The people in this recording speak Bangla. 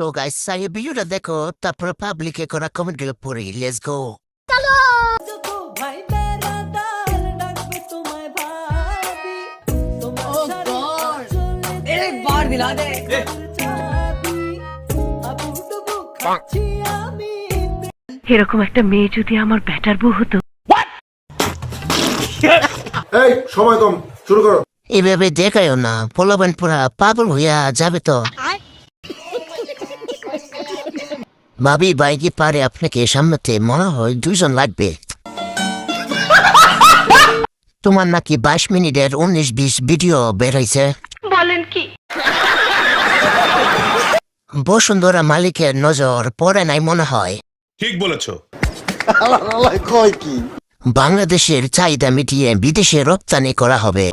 তো গাইস সাই ভিডিওটা দেখো তারপরে পাবলিকে করা gil পড়ি লেটস গো চলো এরকম একটা মেয়ে যদি আমার বেটার বউ হতো? এই সময় কম শুরু করো। এভাবে দেখায় না। পোলাবেন পুরা পাগল হইয়া যাবে তো। ভাবি বাইকে পারে আপনাকে সামলাতে মনে হয় দুজন লাগবে। তোমার নাকি বাইশ মিনিটের উনিশ বিশ ভিডিও বেরোইছে। বলেন কি? বসুন্ধরা মালিকের নজর পড়ে নাই মনে হয়। ঠিক বলেছ। কয় কি বাংলাদেশের চাহিদা মিটিয়ে বিদেশে রপ্তানি করা হবে।